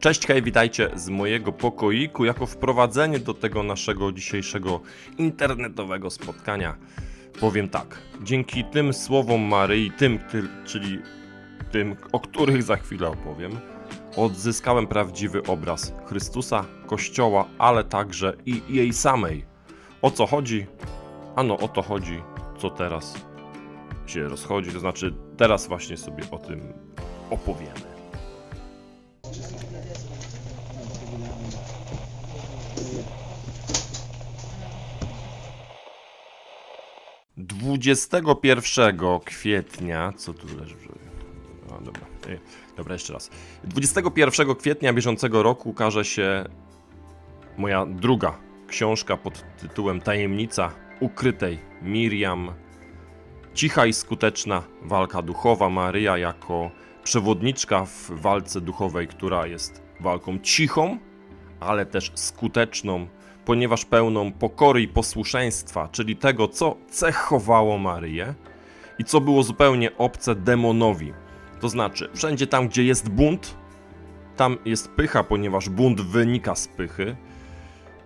Cześć, hej, witajcie z mojego pokoiku. Jako wprowadzenie do tego naszego dzisiejszego internetowego spotkania powiem tak. Dzięki tym słowom Maryi, tym, ty, czyli tym, o których za chwilę opowiem, odzyskałem prawdziwy obraz Chrystusa, Kościoła, ale także i jej samej. O co chodzi? Ano o to chodzi, co teraz się rozchodzi, to znaczy teraz właśnie sobie o tym opowiemy. Dwudziestego pierwszego kwietnia, co tu leży? A, dobra. Dobra, jeszcze raz. 21 kwietnia bieżącego roku ukaże się moja druga książka pod tytułem Tajemnica ukrytej Miriam. Cicha i skuteczna walka duchowa. Maryja jako przewodniczka w walce duchowej, która jest walką cichą, ale też skuteczną, ponieważ pełną pokory i posłuszeństwa, czyli tego, co cechowało Maryję i co było zupełnie obce demonowi. To znaczy, wszędzie tam, gdzie jest bunt, tam jest pycha, ponieważ bunt wynika z pychy.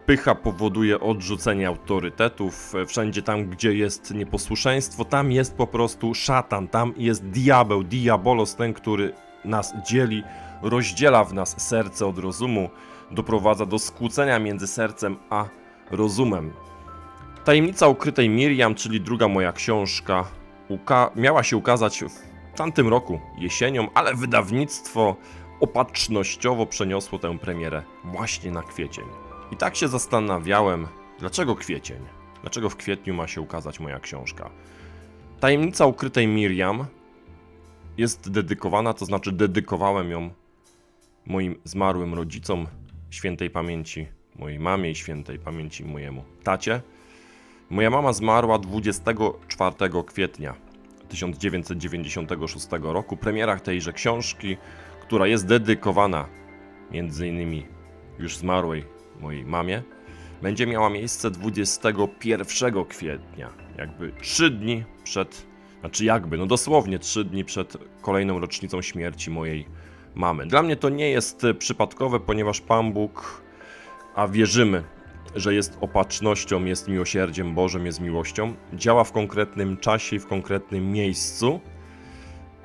Pycha powoduje odrzucenie autorytetów. Wszędzie tam, gdzie jest nieposłuszeństwo, tam jest po prostu szatan, tam jest diabeł, diabolos, ten, który nas dzieli, rozdziela w nas serce od rozumu, doprowadza do skłócenia między sercem a rozumem. Tajemnica ukrytej Miriam, czyli druga moja książka, miała się ukazać w tamtym roku, jesienią, ale wydawnictwo opatrznościowo przeniosło tę premierę właśnie na kwiecień. I tak się zastanawiałem, dlaczego kwiecień? Dlaczego w kwietniu ma się ukazać moja książka? Tajemnica ukrytej Miriam jest dedykowana, to znaczy dedykowałem ją moim zmarłym rodzicom świętej pamięci, mojej mamie i świętej pamięci mojemu tacie. Moja mama zmarła 24 kwietnia 1996 roku. Premiera tejże książki, która jest dedykowana między innymi już zmarłej mojej mamie, będzie miała miejsce 21 kwietnia, jakby 3 dni przed, znaczy jakby, no dosłownie 3 dni przed kolejną rocznicą śmierci mojej mamy. Dla mnie to nie jest e, przypadkowe, ponieważ Pan Bóg, a wierzymy, że jest opatrznością, jest miłosierdziem Bożym, jest miłością, działa w konkretnym czasie i w konkretnym miejscu.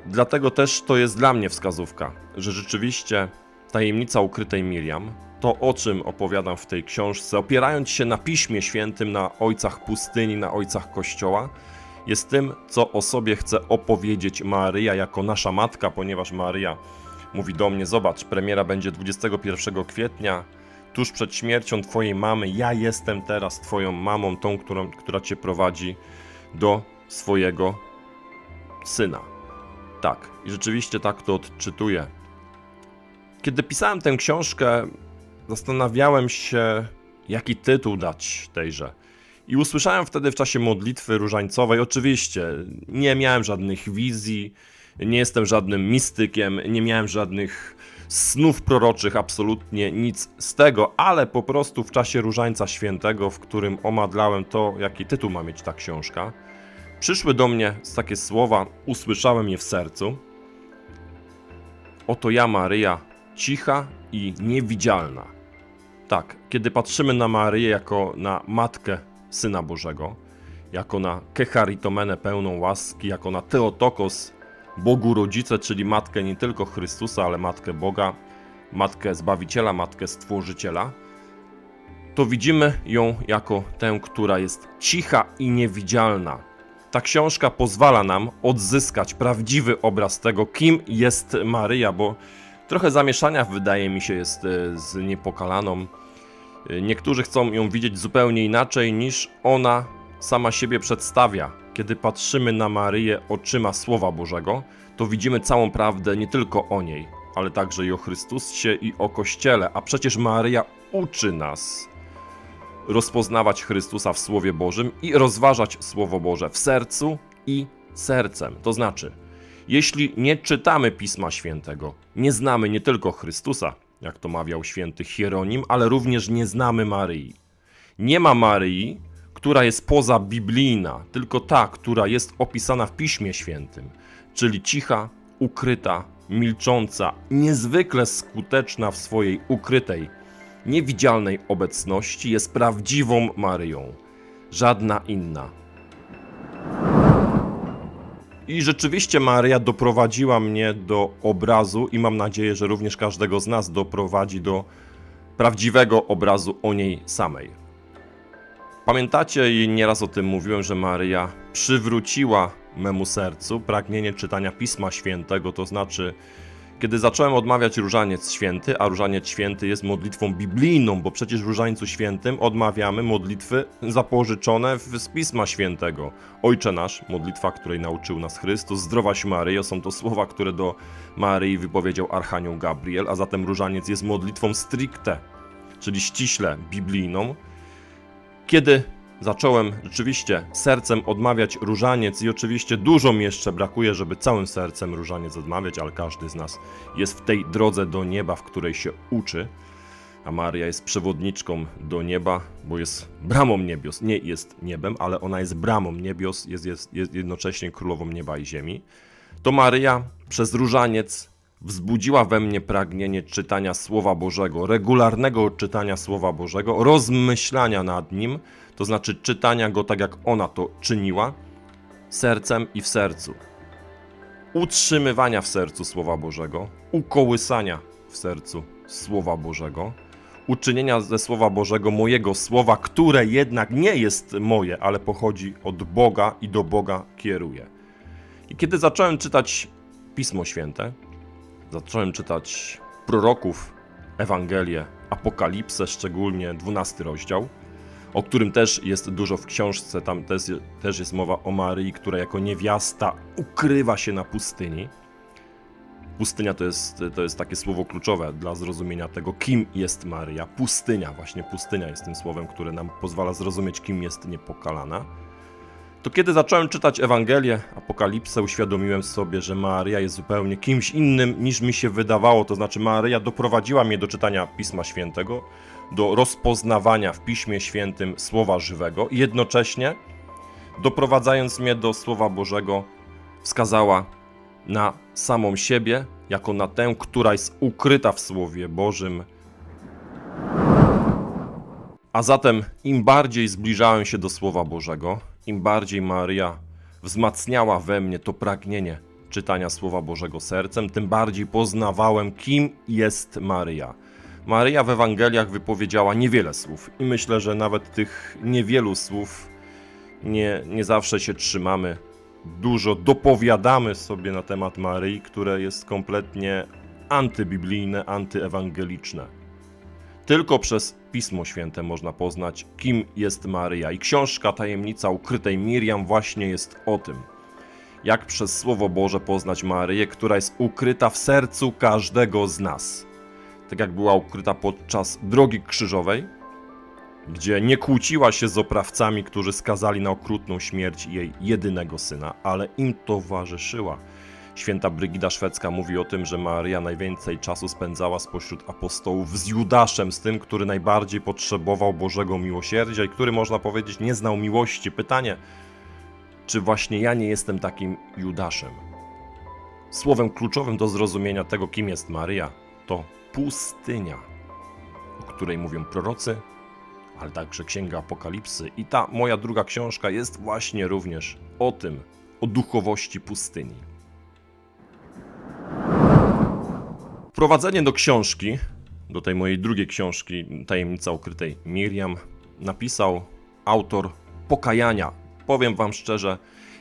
Dlatego też to jest dla mnie wskazówka, że rzeczywiście tajemnica ukrytej Miriam, to o czym opowiadam w tej książce, opierając się na Piśmie Świętym, na ojcach pustyni, na ojcach Kościoła, jest tym, co o sobie chce opowiedzieć Maryja jako nasza matka, ponieważ Maryja mówi do mnie: Zobacz, premiera będzie 21 kwietnia, tuż przed śmiercią Twojej mamy. Ja jestem teraz Twoją mamą, tą, którą, która Cię prowadzi do swojego syna. Tak, i rzeczywiście tak to odczytuję. Kiedy pisałem tę książkę, zastanawiałem się, jaki tytuł dać tejże. I usłyszałem wtedy w czasie modlitwy różańcowej, oczywiście, nie miałem żadnych wizji, nie jestem żadnym mistykiem, nie miałem żadnych snów proroczych, absolutnie nic z tego, ale po prostu w czasie różańca świętego, w którym omadlałem to, jaki tytuł ma mieć ta książka, przyszły do mnie takie słowa, usłyszałem je w sercu. Oto ja, Maryja, cicha i niewidzialna. Tak, kiedy patrzymy na Maryję jako na matkę Syna Bożego, jako na Kecharitomenę pełną łaski, jako na Teotokos, Bogu Rodzice, czyli matkę nie tylko Chrystusa, ale matkę Boga, matkę Zbawiciela, matkę Stworzyciela, to widzimy ją jako tę, która jest cicha i niewidzialna. Ta książka pozwala nam odzyskać prawdziwy obraz tego, kim jest Maryja, bo trochę zamieszania wydaje mi się jest e, z niepokalaną. E, Niektórzy chcą ją widzieć zupełnie inaczej niż ona sama siebie przedstawia. Kiedy patrzymy na Maryję oczyma Słowa Bożego, to widzimy całą prawdę nie tylko o niej, ale także i o Chrystusie i o Kościele. A przecież Maryja uczy nas rozpoznawać Chrystusa w Słowie Bożym i rozważać Słowo Boże w sercu i sercem. To znaczy, jeśli nie czytamy Pisma Świętego, nie znamy nie tylko Chrystusa, jak to mawiał święty Hieronim, ale również nie znamy Maryi. Nie ma Maryi, która jest poza biblijna, tylko ta, która jest opisana w Piśmie Świętym, czyli cicha, ukryta, milcząca, niezwykle skuteczna w swojej ukrytej, niewidzialnej obecności, jest prawdziwą Maryją. Żadna inna. I rzeczywiście Maria doprowadziła mnie do obrazu, i mam nadzieję, że również każdego z nas doprowadzi do prawdziwego obrazu o niej samej. Pamiętacie i nieraz o tym mówiłem, że Maryja przywróciła memu sercu pragnienie czytania Pisma Świętego, to znaczy, kiedy zacząłem odmawiać Różaniec Święty, a Różaniec Święty jest modlitwą biblijną, bo przecież w Różańcu Świętym odmawiamy modlitwy zapożyczone z Pisma Świętego. Ojcze nasz, modlitwa, której nauczył nas Chrystus, zdrowaś Maryjo, są to słowa, które do Maryi wypowiedział Archanioł Gabriel, a zatem Różaniec jest modlitwą stricte, czyli ściśle biblijną. Kiedy zacząłem rzeczywiście sercem odmawiać różaniec i oczywiście dużo mi jeszcze brakuje, żeby całym sercem różaniec odmawiać, ale każdy z nas jest w tej drodze do nieba, w której się uczy. A Maria jest przewodniczką do nieba, bo jest bramą niebios. Nie jest niebem, ale ona jest bramą niebios, jest, jest, jest jednocześnie królową nieba i ziemi. To Maryja przez różaniec wzbudziła we mnie pragnienie czytania Słowa Bożego, regularnego czytania Słowa Bożego, rozmyślania nad nim, to znaczy czytania go tak jak ona to czyniła, sercem i w sercu. Utrzymywania w sercu Słowa Bożego, ukołysania w sercu Słowa Bożego, uczynienia ze Słowa Bożego mojego słowa, które jednak nie jest moje, ale pochodzi od Boga i do Boga kieruje. I kiedy zacząłem czytać Pismo Święte, zacząłem czytać proroków, Ewangelię, Apokalipsę, szczególnie 12 rozdział, o którym też jest dużo w książce. Tam też, też jest mowa o Maryi, która jako niewiasta ukrywa się na pustyni. Pustynia to jest, to jest takie słowo kluczowe dla zrozumienia tego, kim jest Maryja. Pustynia, właśnie pustynia jest tym słowem, które nam pozwala zrozumieć, kim jest niepokalana. To kiedy zacząłem czytać Ewangelię, Apokalipsę, uświadomiłem sobie, że Maryja jest zupełnie kimś innym niż mi się wydawało. To znaczy, Maryja doprowadziła mnie do czytania Pisma Świętego, do rozpoznawania w Piśmie Świętym Słowa Żywego i jednocześnie, doprowadzając mnie do Słowa Bożego, wskazała na samą siebie, jako na tę, która jest ukryta w Słowie Bożym. A zatem im bardziej zbliżałem się do Słowa Bożego, im bardziej Maria wzmacniała we mnie to pragnienie czytania Słowa Bożego sercem, tym bardziej poznawałem, kim jest Maryja. Maryja w Ewangeliach wypowiedziała niewiele słów i myślę, że nawet tych niewielu słów nie, nie zawsze się trzymamy. Dużo dopowiadamy sobie na temat Maryi, które jest kompletnie antybiblijne, antyewangeliczne. Tylko przez Pismo Święte można poznać, kim jest Maryja. I książka Tajemnica Ukrytej Miriam właśnie jest o tym. Jak przez Słowo Boże poznać Maryję, która jest ukryta w sercu każdego z nas. Tak jak była ukryta podczas drogi krzyżowej, gdzie nie kłóciła się z oprawcami, którzy skazali na okrutną śmierć jej jedynego syna, ale im towarzyszyła. Święta Brygida Szwedzka mówi o tym, że Maria najwięcej czasu spędzała spośród apostołów z Judaszem, z tym, który najbardziej potrzebował Bożego miłosierdzia i który, można powiedzieć, nie znał miłości. Pytanie, czy właśnie ja nie jestem takim Judaszem? Słowem kluczowym do zrozumienia tego, kim jest Maria, to pustynia, o której mówią prorocy, ale także Księga Apokalipsy. I ta moja druga książka jest właśnie również o tym, o duchowości pustyni. Wprowadzenie do książki, do tej mojej drugiej książki, Tajemnica Ukrytej Miriam, napisał autor Pokajania. Powiem Wam szczerze,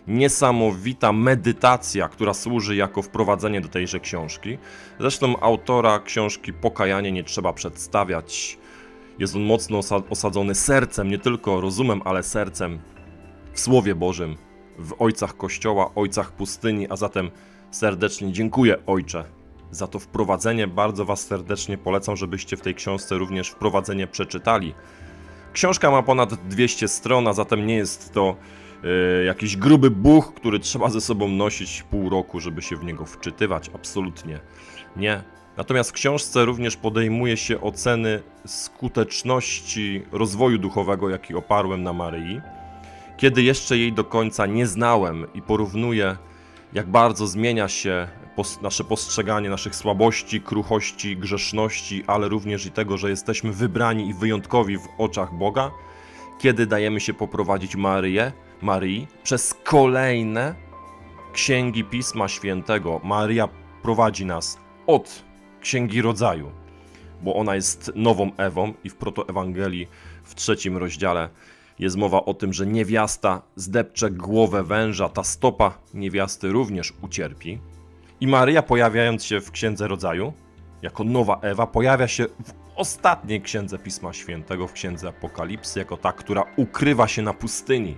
niesamowita medytacja, która służy jako wprowadzenie do tejże książki. Zresztą autora książki Pokajanie nie trzeba przedstawiać. Jest on mocno osa- osadzony sercem, nie tylko rozumem, ale sercem w Słowie Bożym, w ojcach Kościoła, ojcach pustyni, a zatem serdecznie dziękuję Ojcze za to wprowadzenie. Bardzo Was serdecznie polecam, żebyście w tej książce również wprowadzenie przeczytali. Książka ma ponad 200 stron, a zatem nie jest to e, jakiś gruby buch, który trzeba ze sobą nosić pół roku, żeby się w niego wczytywać. Absolutnie nie. Natomiast w książce również podejmuje się oceny skuteczności rozwoju duchowego, jaki oparłem na Maryi, kiedy jeszcze jej do końca nie znałem i porównuję, jak bardzo zmienia się pos nasze postrzeganie naszych słabości, kruchości, grzeszności, ale również i tego, że jesteśmy wybrani i wyjątkowi w oczach Boga, kiedy dajemy się poprowadzić Maryję, Maryi przez kolejne księgi Pisma Świętego. Maryja prowadzi nas od Księgi Rodzaju, bo ona jest nową Ewą i w protoewangelii w trzecim rozdziale jest mowa o tym, że niewiasta zdepcze głowę węża, ta stopa niewiasty również ucierpi. I Maryja pojawiając się w Księdze Rodzaju, jako nowa Ewa, pojawia się w ostatniej księdze Pisma Świętego, w Księdze Apokalipsy, jako ta, która ukrywa się na pustyni.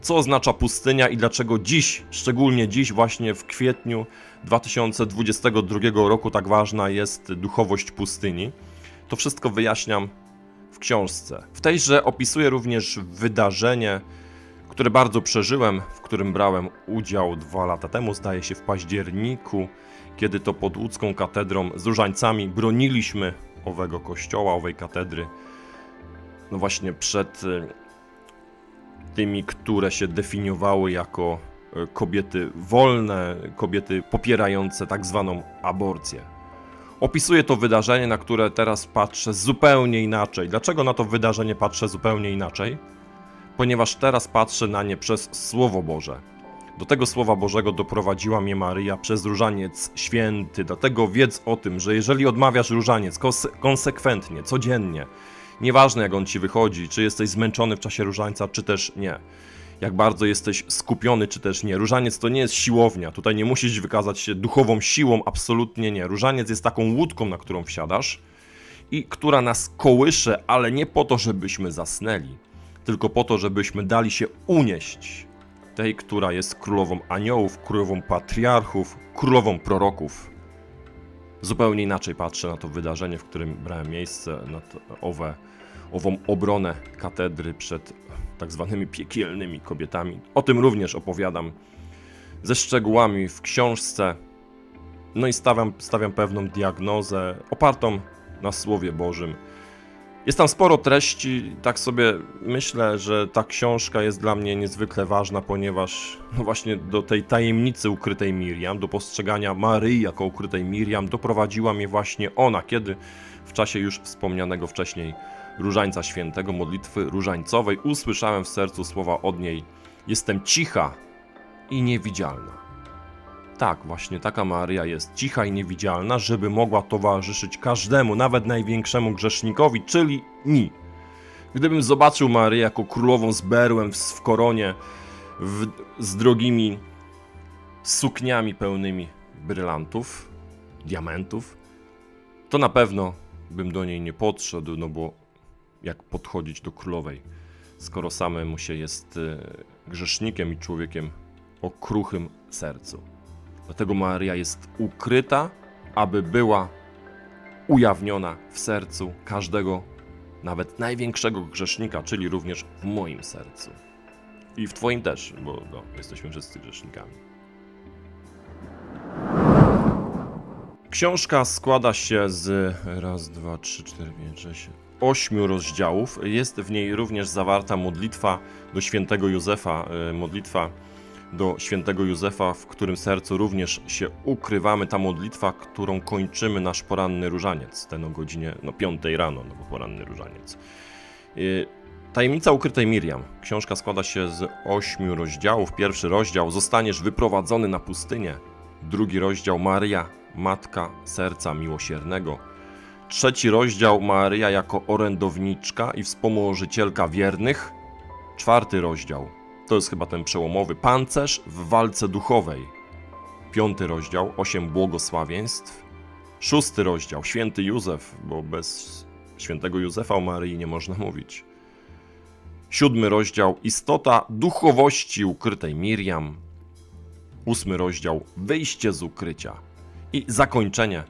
Co oznacza pustynia i dlaczego dziś, szczególnie dziś, właśnie w kwietniu 2022 roku, tak ważna jest duchowość pustyni? To wszystko wyjaśniam w książce. W tejże opisuję również wydarzenie, które bardzo przeżyłem, w którym brałem udział dwa lata temu, zdaje się w październiku, kiedy to pod łódzką katedrą z różańcami broniliśmy owego kościoła, owej katedry, no właśnie przed y, tymi, które się definiowały jako y, kobiety wolne, kobiety popierające tak zwaną aborcję. Opisuję to wydarzenie, na które teraz patrzę zupełnie inaczej. Dlaczego na to wydarzenie patrzę zupełnie inaczej? Ponieważ teraz patrzę na nie przez Słowo Boże. Do tego Słowa Bożego doprowadziła mnie Maryja przez różaniec święty. Dlatego wiedz o tym, że jeżeli odmawiasz różaniec kons- konsekwentnie, codziennie, nieważne jak on ci wychodzi, czy jesteś zmęczony w czasie różańca, czy też nie, jak bardzo jesteś skupiony, czy też nie. Różaniec to nie jest siłownia. Tutaj nie musisz wykazać się duchową siłą, absolutnie nie. Różaniec jest taką łódką, na którą wsiadasz i która nas kołysze, ale nie po to, żebyśmy zasnęli, tylko po to, żebyśmy dali się unieść tej, która jest królową aniołów, królową patriarchów, królową proroków. Zupełnie inaczej patrzę na to wydarzenie, w którym brałem miejsce, na owe, ową obronę katedry przed tak zwanymi piekielnymi kobietami. O tym również opowiadam ze szczegółami w książce. No i stawiam, stawiam pewną diagnozę opartą na Słowie Bożym. Jest tam sporo treści, tak sobie myślę, że ta książka jest dla mnie niezwykle ważna, ponieważ no właśnie do tej tajemnicy ukrytej Miriam, do postrzegania Maryi jako ukrytej Miriam doprowadziła mnie właśnie ona, kiedy w czasie już wspomnianego wcześniej Różańca Świętego, modlitwy różańcowej, usłyszałem w sercu słowa od niej: Jestem cicha i niewidzialna. Tak, właśnie taka Maryja jest cicha i niewidzialna, żeby mogła towarzyszyć każdemu, nawet największemu grzesznikowi, czyli mi. Gdybym zobaczył Maryję jako królową z berłem w, w koronie, w, z drogimi sukniami pełnymi brylantów, diamentów, to na pewno bym do niej nie podszedł, no bo jak podchodzić do królowej, skoro samemu się jest e, grzesznikiem i człowiekiem o kruchym sercu. Dlatego Maria jest ukryta, aby była ujawniona w sercu każdego, nawet największego grzesznika, czyli również w moim sercu. I w Twoim też, bo no, jesteśmy wszyscy grzesznikami. Książka składa się z raz, dwa, trzy, cztery, pięć, sześć, ośmiu rozdziałów. Jest w niej również zawarta modlitwa do świętego Józefa, e, modlitwa do świętego Józefa, w którym sercu również się ukrywamy. Ta modlitwa, którą kończymy nasz poranny różaniec, ten o godzinie no, 5 rano, no bo poranny różaniec. Y, Tajemnica ukrytej Miriam. Książka składa się z ośmiu rozdziałów. Pierwszy rozdział Zostaniesz wyprowadzony na pustynię. Drugi rozdział Maryja, Matka Serca Miłosiernego. Trzeci rozdział Maryja jako orędowniczka i wspomożycielka wiernych. Czwarty rozdział to jest chyba ten przełomowy pancerz w walce duchowej. Piąty rozdział Osiem błogosławieństw. Szósty rozdział Święty Józef, bo bez świętego Józefa o Maryi nie można mówić. Siódmy rozdział Istota duchowości ukrytej Miriam. Ósmy rozdział Wyjście z ukrycia. I zakończenie.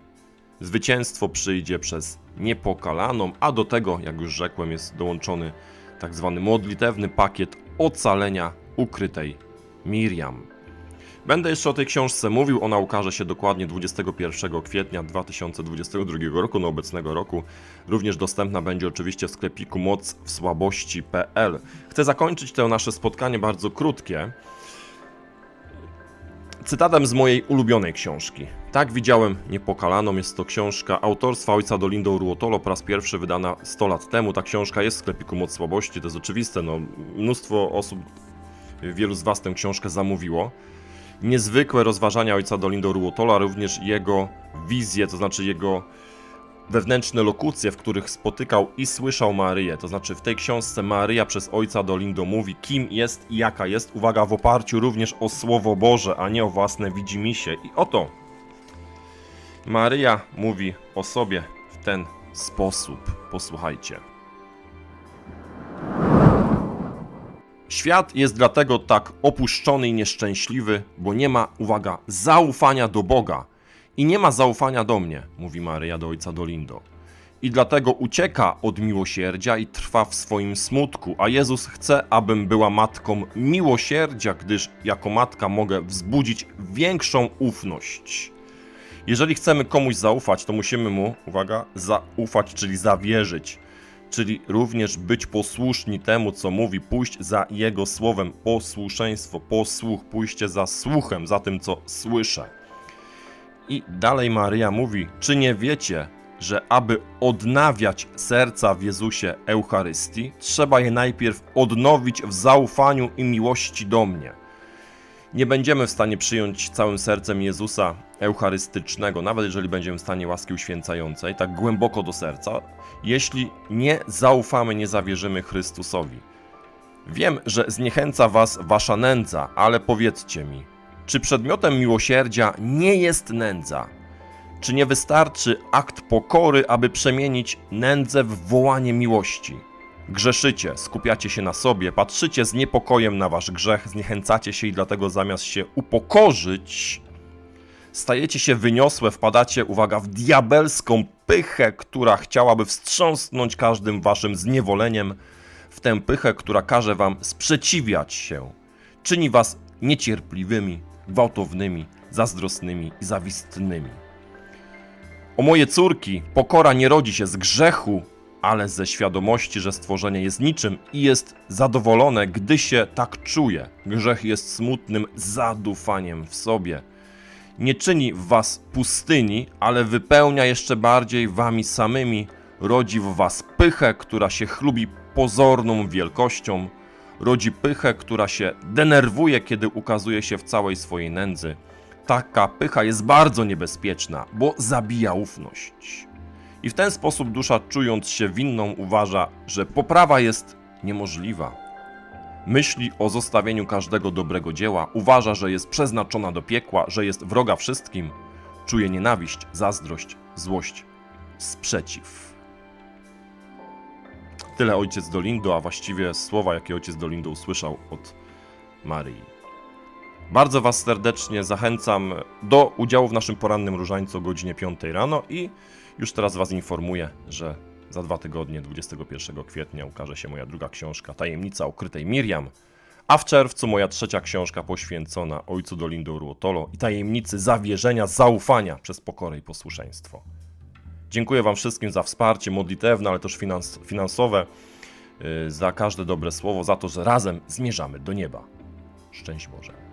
Zwycięstwo przyjdzie przez niepokalaną, a do tego, jak już rzekłem, jest dołączony tak zwany modlitewny pakiet ocalenia ukrytej Miriam. Będę jeszcze o tej książce mówił, ona ukaże się dokładnie 21 kwietnia 2022 roku, no obecnego roku. Również dostępna będzie oczywiście w sklepiku mocwsłabości.pl. Chcę zakończyć to nasze spotkanie bardzo krótkie Cytatem z mojej ulubionej książki. Tak widziałem Niepokalaną. Jest to książka autorstwa ojca Dolindo Ruotolo, po raz pierwszy wydana 100 lat temu. Ta książka jest w sklepiku Moc Słabości, to jest oczywiste. No, mnóstwo osób, wielu z Was tę książkę zamówiło. Niezwykłe rozważania ojca Dolindo Ruotola, również jego wizje, to znaczy jego wewnętrzne lokucje, w których spotykał i słyszał Maryję. To znaczy w tej książce Maryja przez ojca Dolindo mówi, kim jest i jaka jest. Uwaga, w oparciu również o Słowo Boże, a nie o własne widzimisię. I oto Maryja mówi o sobie w ten sposób. Posłuchajcie. Świat jest dlatego tak opuszczony i nieszczęśliwy, bo nie ma, uwaga, zaufania do Boga i nie ma zaufania do mnie, mówi Maryja do ojca Dolindo. I dlatego ucieka od miłosierdzia i trwa w swoim smutku, a Jezus chce, abym była matką miłosierdzia, gdyż jako matka mogę wzbudzić większą ufność. Jeżeli chcemy komuś zaufać, to musimy mu, uwaga, zaufać, czyli zawierzyć czyli również być posłuszni temu, co mówi, pójść za Jego słowem, posłuszeństwo, posłuch, pójście za słuchem, za tym, co słyszę. I dalej Maryja mówi, czy nie wiecie, że aby odnawiać serca w Jezusie Eucharystii, trzeba je najpierw odnowić w zaufaniu i miłości do mnie. Nie będziemy w stanie przyjąć całym sercem Jezusa Eucharystycznego, nawet jeżeli będziemy w stanie łaski uświęcającej, tak głęboko do serca, jeśli nie zaufamy, nie zawierzymy Chrystusowi. Wiem, że zniechęca was wasza nędza, ale powiedzcie mi, czy przedmiotem miłosierdzia nie jest nędza? Czy nie wystarczy akt pokory, aby przemienić nędzę w wołanie miłości? Grzeszycie, skupiacie się na sobie, patrzycie z niepokojem na wasz grzech, zniechęcacie się i dlatego zamiast się upokorzyć, stajecie się wyniosłe, wpadacie, uwaga, w diabelską pychę, która chciałaby wstrząsnąć każdym waszym zniewoleniem, w tę pychę, która każe wam sprzeciwiać się, czyni was niecierpliwymi, gwałtownymi, zazdrosnymi i zawistnymi. O moje córki, pokora nie rodzi się z grzechu, ale ze świadomości, że stworzenie jest niczym i jest zadowolone, gdy się tak czuje. Grzech jest smutnym zadufaniem w sobie. Nie czyni w was pustyni, ale wypełnia jeszcze bardziej wami samymi, rodzi w was pychę, która się chlubi pozorną wielkością, rodzi pychę, która się denerwuje, kiedy ukazuje się w całej swojej nędzy. Taka pycha jest bardzo niebezpieczna, bo zabija ufność. I w ten sposób dusza, czując się winną, uważa, że poprawa jest niemożliwa. Myśli o zostawieniu każdego dobrego dzieła, uważa, że jest przeznaczona do piekła, że jest wroga wszystkim, czuje nienawiść, zazdrość, złość, sprzeciw. Tyle ojciec Dolindo, a właściwie słowa, jakie ojciec Dolindo usłyszał od Maryi. Bardzo Was serdecznie zachęcam do udziału w naszym porannym różańcu o godzinie 5 rano i już teraz Was informuję, że za dwa tygodnie, 21 kwietnia, ukaże się moja druga książka Tajemnica ukrytej Miriam, a w czerwcu moja trzecia książka poświęcona ojcu Dolindo Ruotolo i tajemnicy zawierzenia, zaufania przez pokorę i posłuszeństwo. Dziękuję Wam wszystkim za wsparcie modlitewne, ale też finans finansowe, yy, za każde dobre słowo, za to, że razem zmierzamy do nieba. Szczęść Boże.